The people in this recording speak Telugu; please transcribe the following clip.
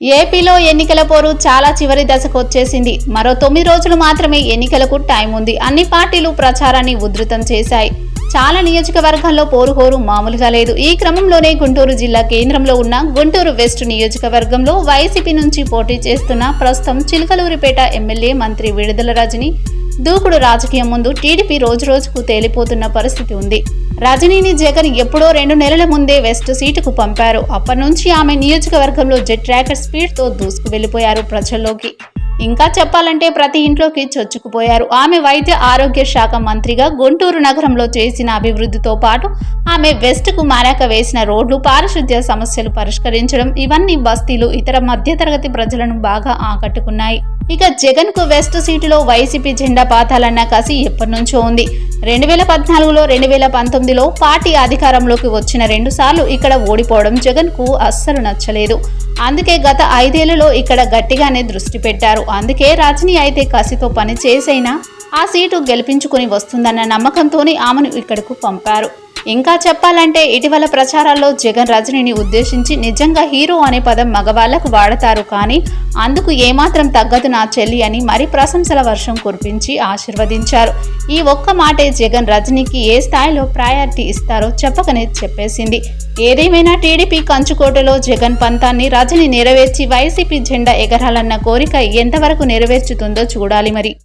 ఏపీలో ఎన్నికల పోరు చాలా చివరి దశకు వచ్చేసింది. మరో తొమ్మిది రోజులు మాత్రమే ఎన్నికలకు టైం ఉంది. అన్ని పార్టీలు ప్రచారాన్ని ఉధృతం చేశాయి. చాలా నియోజకవర్గాల్లో పోరుహోరు మామూలుగా లేదు. ఈ క్రమంలోనే గుంటూరు జిల్లా కేంద్రంలో ఉన్న గుంటూరు వెస్ట్ నియోజకవర్గంలో వైసీపీ నుంచి పోటీ చేస్తున్న ప్రస్తుతం చిలకలూరిపేట ఎమ్మెల్యే మంత్రి విడుదల రజని దూకుడు రాజకీయం ముందు టీడీపీ రోజు రోజుకు తేలిపోతున్న పరిస్థితి ఉంది. రజనీని జగన్ ఎప్పుడో రెండు నెలల ముందే వెస్ట్ సీటుకు పంపారు. అప్పటి నుంచి ఆమె నియోజకవర్గంలో జెట్ ట్రాకర్ స్పీడ్తో దూసుకు వెళ్ళిపోయారు ప్రజల్లోకి. ఇంకా చెప్పాలంటే ప్రతి ఇంట్లోకి చొచ్చుకుపోయారు. ఆమె వైద్య ఆరోగ్య శాఖ మంత్రిగా గుంటూరు నగరంలో చేసిన అభివృద్ధితో పాటు ఆమె వెస్ట్కు మారాక వేసిన రోడ్లు పారిశుద్ధ్య సమస్యలు పరిష్కరించడం ఇవన్నీ బస్తీలు ఇతర మధ్యతరగతి ప్రజలను బాగా ఆకట్టుకున్నాయి. ఇక జగన్కు వెస్ట్ సీటులో వైసీపీ జెండా పాతాలన్న కసి ఎప్పటి నుంచో ఉంది. రెండు వేల పద్నాలుగులో రెండు వేల పంతొమ్మిదిలో పార్టీ అధికారంలోకి వచ్చిన రెండు సార్లు ఇక్కడ ఓడిపోవడం జగన్కు అస్సలు నచ్చలేదు. అందుకే గత ఐదేళ్ళలో ఇక్కడ గట్టిగానే దృష్టి పెట్టారు. అందుకే రజనీ అయితే కసితో పని చేసైనా ఆ సీటు గెలిపించుకుని వస్తుందన్న నమ్మకంతోనే ఆమెను ఇక్కడకు పంపారు. ఇంకా చెప్పాలంటే ఇటీవల ప్రచారాల్లో జగన్ రజనీని ఉద్దేశించి నిజంగా హీరో అనే పదం మగవాళ్ళకు వాడతారు కానీ అందుకు ఏమాత్రం తగ్గదు నా చెల్లి అని మరి ప్రశంసల వర్షం కురిపించి ఆశీర్వదించారు. ఈ ఒక్క మాటే జగన్ రజనీకి ఏ స్థాయిలో ప్రయారిటీ ఇస్తారో చెప్పకనే చెప్పేసింది. ఏదేమైనా టీడీపీ కంచుకోటలో జగన్ పంతాన్ని రజని నెరవేర్చి వైసీపీ జెండా ఎగరాలన్న కోరిక ఎంతవరకు నెరవేర్చుతుందో చూడాలి మరి.